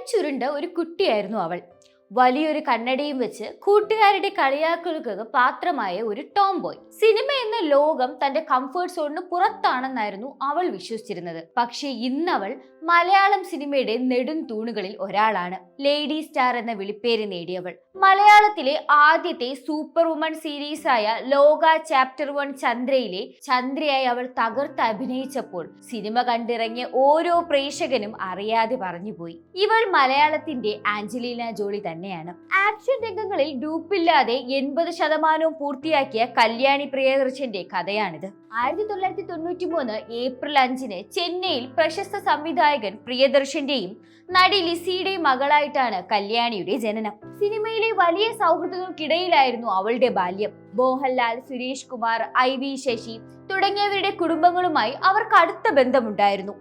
തടിച്ചുരുണ്ട ഒരു കുട്ടിയായിരുന്നു അവൾ. വലിയൊരു കണ്ണടയും വെച്ച് കൂട്ടുകാരുടെ കളിയാക്കലുകൾക്ക് പാത്രമായ ഒരു ടോം ബോയ് സിനിമ എന്ന ലോകം തന്റെ കംഫേർട്ട് സോണിന് പുറത്താണെന്നായിരുന്നു അവൾ വിശ്വസിച്ചിരുന്നത്. പക്ഷേ ഇന്നവൾ മലയാളം സിനിമയുടെ നെടും തൂണുകളിൽ ഒരാളാണ്. ലേഡി സ്റ്റാർ എന്ന വിളിപ്പേര് നേടിയവൾ. മലയാളത്തിലെ ആദ്യത്തെ സൂപ്പർ വുമൺ സീരീസായ ലോക ചാപ്റ്റർ വൺ ചന്ദ്രയിലെ ചന്ദ്രയായി അവൾ തകർത്ത് അഭിനയിച്ചപ്പോൾ സിനിമ കണ്ടിറങ്ങിയ ഓരോ പ്രേക്ഷകനും അറിയാതെ പറഞ്ഞുപോയി. ഇവൾ മലയാളത്തിന്റെ ആഞ്ചലീന ജോളി തന്നെയാണ്. ആക്ഷൻ രംഗങ്ങളിൽ ഡൂപ്പില്ലാതെ എൺപത് ശതമാനവും പൂർത്തിയാക്കിയ കല്യാണി പ്രിയദർശന്റെ കഥയാണിത്. ആയിരത്തി തൊള്ളായിരത്തി തൊണ്ണൂറ്റി മൂന്ന് ഏപ്രിൽ അഞ്ചിന് ചെന്നൈയിൽ പ്രശസ്ത സംവിധായകൻ പ്രിയദർശന്റെയും നടി ലിസിയുടെയും മകളായിട്ടാണ് കല്യാണിയുടെ ജനനം. സിനിമയിലെ വലിയ സൗഹൃദങ്ങൾക്കിടയിലായിരുന്നു അവളുടെ ബാല്യം. മോഹൻലാൽ സുരേഷ് കുമാർ ഐ വി ശശി തുടങ്ങിയവരുടെ കുടുംബങ്ങളുമായി അവർക്ക് അടുത്ത ബന്ധമുണ്ടായിരുന്നു.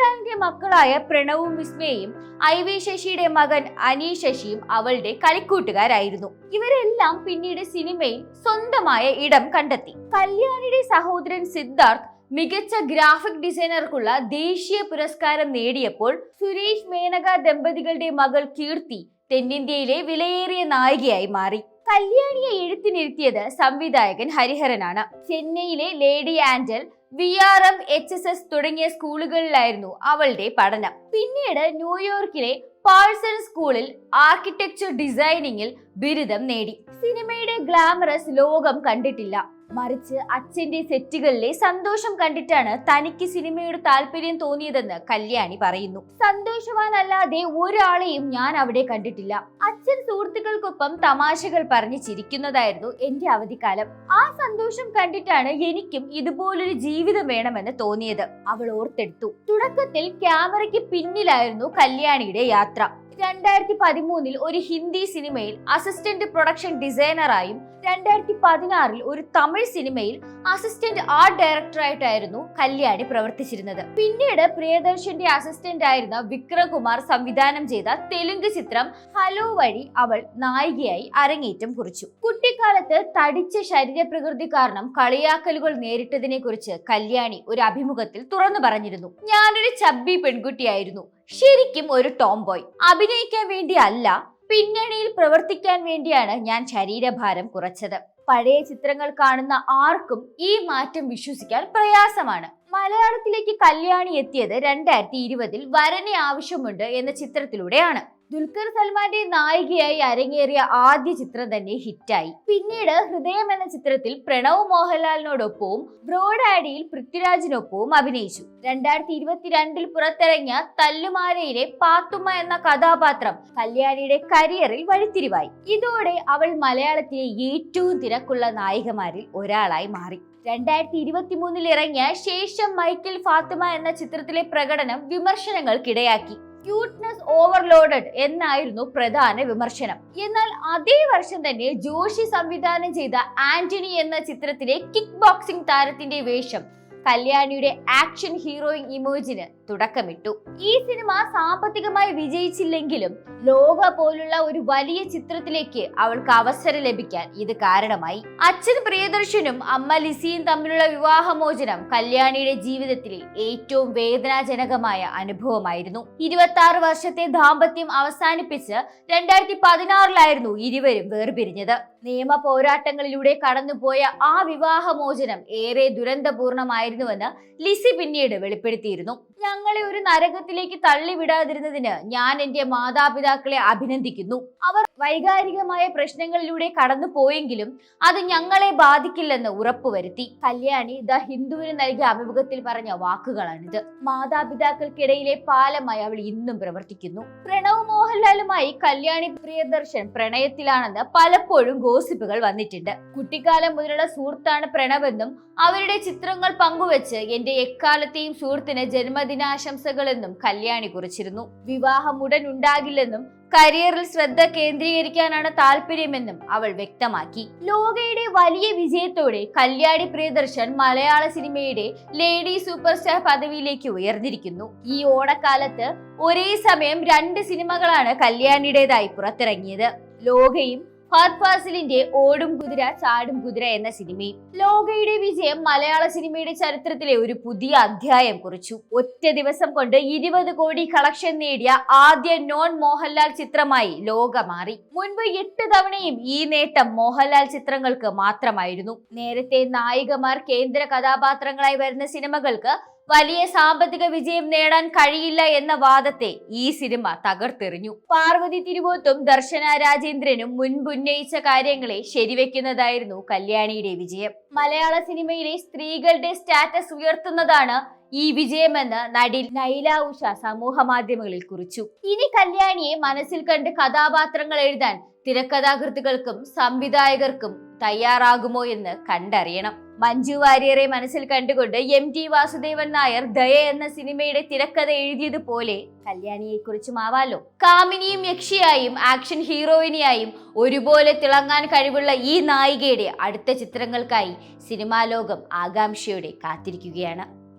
മോഹൻലാലിന്റെ മക്കളായ പ്രണവും വിസ്മയും ഐ വി ശശിയുടെ മകൻ അനീ ശശിയും അവളുടെ കളിക്കൂട്ടുകാരായിരുന്നു. ഇവരെല്ലാം പിന്നീട് സിനിമയിൽ സ്വന്തമായ ഇടം കണ്ടെത്തി. കല്യാണിയുടെ സഹോദരൻ സിദ്ധാർത്ഥ് മികച്ച ഗ്രാഫിക് ഡിസൈനർക്കുള്ള ദേശീയ പുരസ്കാരം നേടിയപ്പോൾ സുരേഷ് മേനക ദമ്പതികളുടെ മകൾ കീർത്തി തെന്നിന്ത്യയിലെ വിലയേറിയ നായികയായി മാറി. കല്യാണിയെ എഴുത്തിനിരുത്തിയത് സംവിധായകൻ ഹരിഹരനാണ്. ചെന്നൈയിലെ lady Andal V R M H S S തുടങ്ങിയ സ്കൂളുകളിലായിരുന്നു അവളുടെ പഠനം. പിന്നീട് ന്യൂയോർക്കിലെ പാഴ്സൺ സ്കൂളിൽ ആർക്കിടെക്ചർ ഡിസൈനിങ്ങിൽ ബിരുദം നേടി. സിനിമയുടെ ഗ്ലാമറസ് ലോകം കണ്ടിട്ടില്ല. മറിച്ച് അച്ഛന്റെ സെറ്റുകളിലെ സന്തോഷം കണ്ടിട്ടാണ് തനിക്ക് സിനിമയോട് താല്പര്യം തോന്നിയതെന്ന് കല്യാണി പറയുന്നു. സന്തോഷവാനല്ലാതെ ഒരാളെയും ഞാൻ അവിടെ കണ്ടിട്ടില്ല. അച്ഛൻ സുഹൃത്തുക്കൾക്കൊപ്പം തമാശകൾ പറഞ്ഞ് ചിരിക്കുന്നതായിരുന്നു എന്റെ അവധിക്കാലം. ആ സന്തോഷം കണ്ടിട്ടാണ് എനിക്കും ഇതുപോലൊരു ജീവിതം വേണമെന്ന് തോന്നിയത്. അവൾ ഓർത്തെടുത്തു. തുടക്കത്തിൽ ക്യാമറയ്ക്ക് പിന്നിലായിരുന്നു കല്യാണിയുടെ യാത്ര. രണ്ടായിരത്തി പതിമൂന്നിൽ ഒരു ഹിന്ദി സിനിമയിൽ അസിസ്റ്റന്റ് പ്രൊഡക്ഷൻ ഡിസൈനറായും രണ്ടായിരത്തി പതിനാറിൽ ഒരു തമിഴ് സിനിമയിൽ അസിസ്റ്റന്റ് ആർട്ട് ഡയറക്ടറായിട്ടായിരുന്നു കല്യാണി പ്രവർത്തിച്ചിരുന്നത്. പിന്നീട് പ്രിയദർശന്റെ അസിസ്റ്റന്റ് ആയിരുന്ന വിക്രംകുമാർ സംവിധാനം ചെയ്ത തെലുങ്ക് ചിത്രം ഹലോ വഴി അവൾ നായികയായി അരങ്ങേറ്റം കുറിച്ചു. കുട്ടിക്കാലത്ത് തടിച്ച ശരീരപ്രകൃതി കാരണം കളിയാക്കലുകൾ നേരിട്ടതിനെ കുറിച്ച് കല്യാണി ഒരു അഭിമുഖത്തിൽ തുറന്നു പറഞ്ഞിരുന്നു. ഞാനൊരു ചബ്ബി പെൺകുട്ടിയായിരുന്നു. ശരിക്കും ഒരു ടോം ബോയ് അഭിനയിക്കാൻ വേണ്ടി അല്ല പിന്നണിയിൽ പ്രവർത്തിക്കാൻ വേണ്ടിയാണ് ഞാൻ ശരീരഭാരം കുറച്ചത്. പഴയ ചിത്രങ്ങൾ കാണുന്ന ആർക്കും ഈ മാറ്റം വിശ്വസിക്കാൻ പ്രയാസമാണ്. മലയാളത്തിലേക്ക് കല്യാണി എത്തിയത് രണ്ടായിരത്തി ഇരുപതിൽ വരനെ ആവശ്യമുണ്ട് എന്ന ചിത്രത്തിലൂടെയാണ്. ദുൽഖർ സൽമാന്റെ നായികയായി അരങ്ങേറിയ ആദ്യ ചിത്രം തന്നെ ഹിറ്റായി. പിന്നീട് ഹൃദയം എന്ന ചിത്രത്തിൽ പ്രണവ് മോഹൻലാലിനോടൊപ്പവും ബ്രോഡാഡിയിൽ പൃഥ്വിരാജിനൊപ്പവും അഭിനയിച്ചു. രണ്ടായിരത്തി ഇരുപത്തിരണ്ടിൽ പുറത്തിറങ്ങിയ തല്ലുമാലയിലെ പാത്തുമ്മ എന്ന കഥാപാത്രം കല്യാണിയുടെ കരിയറിൽ വഴിത്തിരിവായി. ഇതോടെ അവൾ മലയാളത്തിലെ ഏറ്റവും തിരക്കുള്ള നായികമാരിൽ ഒരാളായി മാറി. രണ്ടായിരത്തി ഇരുപത്തി മൂന്നിൽ ഇറങ്ങിയ ശേഷം മൈക്കിൾ ഫാത്തിമ എന്ന ചിത്രത്തിലെ പ്രകടനം വിമർശനങ്ങൾക്കിടയാക്കി. ക്യൂട്ട്നെസ് ഓവർലോഡഡ് എന്നായിരുന്നു പ്രധാന വിമർശനം. എന്നാൽ അതേ വർഷം തന്നെ ജോഷി സംവിധാനം ചെയ്ത ആന്റണി എന്ന ചിത്രത്തിലെ കിക്ക് ബോക്സിംഗ് താരത്തിന്റെ വേഷം കല്യാണിയുടെ ആക്ഷൻ ഹീറോയിൻ ഇമോജിന് തുടക്കമിട്ടു. ഈ സിനിമ സാമ്പത്തികമായി വിജയിച്ചില്ലെങ്കിലും ലോക പോലുള്ള ഒരു വലിയ ചിത്രത്തിലേക്ക് അവൾക്ക് അവസരം ലഭിക്കാൻ ഇത് കാരണമായി. അച്ഛൻ പ്രിയദർശനും അമ്മ ലിസിയും തമ്മിലുള്ള വിവാഹമോചനം കല്യാണിയുടെ ജീവിതത്തിലെ ഏറ്റവും വേദനാജനകമായ അനുഭവമായിരുന്നു. ഇരുപത്തി ആറ് വർഷത്തെ ദാമ്പത്യം അവസാനിപ്പിച്ച് രണ്ടായിരത്തി പതിനാറിലായിരുന്നു ഇരുവരും വേർപിരിഞ്ഞത്. നിയമ പോരാട്ടങ്ങളിലൂടെ കടന്നുപോയ ആ വിവാഹമോചനം ഏറെ ദുരന്തപൂർണമായിരുന്നുവെന്ന് ലിസി പിന്നീട് വെളിപ്പെടുത്തിയിരുന്നു. ഞങ്ങളെ ഒരു നരകത്തിലേക്ക് തള്ളിവിടാതിരുന്നതിന് ഞാൻ എന്റെ മാതാപിതാക്കളെ അഭിനന്ദിക്കുന്നു. അവർ വൈകാരികമായ പ്രശ്നങ്ങളിലൂടെ കടന്നു പോയെങ്കിലും അത് ഞങ്ങളെ ബാധിക്കില്ലെന്ന് ഉറപ്പുവരുത്തി. കല്യാണി ദ ഹിന്ദുവിന് നൽകിയ അഭിമുഖത്തിൽ പറഞ്ഞ വാക്കുകളാണിത്. മാതാപിതാക്കൾക്കിടയിലെ പാലമായി അവൾ ഇന്നും പ്രവർത്തിക്കുന്നു. പ്രണവ് മോഹൻലാലുമായി കല്യാണി പ്രിയദർശൻ പ്രണയത്തിലാണെന്ന് പലപ്പോഴും ഗോസിപ്പുകൾ വന്നിട്ടുണ്ട്. കുട്ടിക്കാലം മുതലുള്ള സുഹൃത്താണ് പ്രണവെന്നും അവരുടെ ചിത്രങ്ങൾ പങ്കുവച്ച് എന്റെ എക്കാലത്തെയും സുഹൃത്തിന് ജന്മദിനാശംസകളെന്നും കല്യാണി കുറിച്ചിരുന്നു. വിവാഹം ഉടൻ ഉണ്ടാകില്ലെന്നും കരിയറിൽ ശ്രദ്ധ കേന്ദ്രീകരിക്കാനാണ് താല്പര്യമെന്നും അവൾ വ്യക്തമാക്കി. ലോകയുടെ വലിയ വിജയത്തോടെ കല്യാണി പ്രിയദർശൻ മലയാള സിനിമയുടെ ലേഡി സൂപ്പർ സ്റ്റാർ പദവിയിലേക്ക് ഉയർന്നിരിക്കുന്നു. ഈ ഓണക്കാലത്ത് ഒരേ സമയം രണ്ട് സിനിമകളാണ് കല്യാണിയുടേതായി പുറത്തിറങ്ങിയത്. ലോകയും ഫഹദ് ഫാസിലിന്റെ ഓടും കുതിര ചാടും കുതിര എന്ന സിനിമയും ലോകയുടെ വിജയം മലയാള സിനിമയുടെ ചരിത്രത്തിലെ ഒരു പുതിയ അധ്യായം കുറിച്ചു. ഒറ്റ ദിവസം കൊണ്ട് ഇരുപത് കോടി കളക്ഷൻ നേടിയ ആദ്യ നോൺ മോഹൻലാൽ ചിത്രമായി ലോക മാറി മുൻപ് എട്ട് തവണയും ഈ നേട്ടം മോഹൻലാൽ ചിത്രങ്ങൾക്ക് മാത്രമായിരുന്നു. നേരത്തെ നായികമാർ കേന്ദ്ര കഥാപാത്രങ്ങളായി വരുന്ന സിനിമകൾക്ക് വലിയ സാമ്പത്തിക വിജയം നേടാൻ കഴിയില്ല എന്ന വാദത്തെ ഈ സിനിമ തകർത്തെറിഞ്ഞു. പാർവതി തിരുവോത്തും ദർശന രാജേന്ദ്രനും മുൻപുന്നയിച്ച കാര്യങ്ങളെ ശരിവെക്കുന്നതായിരുന്നു കല്യാണിയുടെ വിജയം. മലയാള സിനിമയിലെ സ്ത്രീകളുടെ സ്റ്റാറ്റസ് ഉയർത്തുന്നതാണ് ഈ വിജയമെന്ന് നടി നൈല ഉഷ സമൂഹ മാധ്യമങ്ങളിൽ കുറിച്ചു. ഇനി കല്യാണിയെ മനസ്സിൽ കണ്ട് കഥാപാത്രങ്ങൾ എഴുതാൻ തിരക്കഥാകൃത്തുകൾക്കും സംവിധായകർക്കും തയ്യാറാകുമോ എന്ന് കണ്ടറിയണം. മഞ്ജു വാര്യരെ മനസ്സിൽ കണ്ടുകൊണ്ട് എം ടി വാസുദേവൻ നായർ ദയ എന്ന സിനിമയുടെ തിരക്കഥ എഴുതിയതുപോലെ കല്യാണിയെ കുറിച്ചുമാവാലോ കാമിനിയും യക്ഷിയായും ആക്ഷൻ ഹീറോയിനിയായും ഒരുപോലെ തിളങ്ങാൻ കഴിവുള്ള ഈ നായികയുടെ അടുത്ത ചിത്രങ്ങൾക്കായി സിനിമാ ലോകം ആകാംക്ഷയോടെ കാത്തിരിക്കുകയാണ്.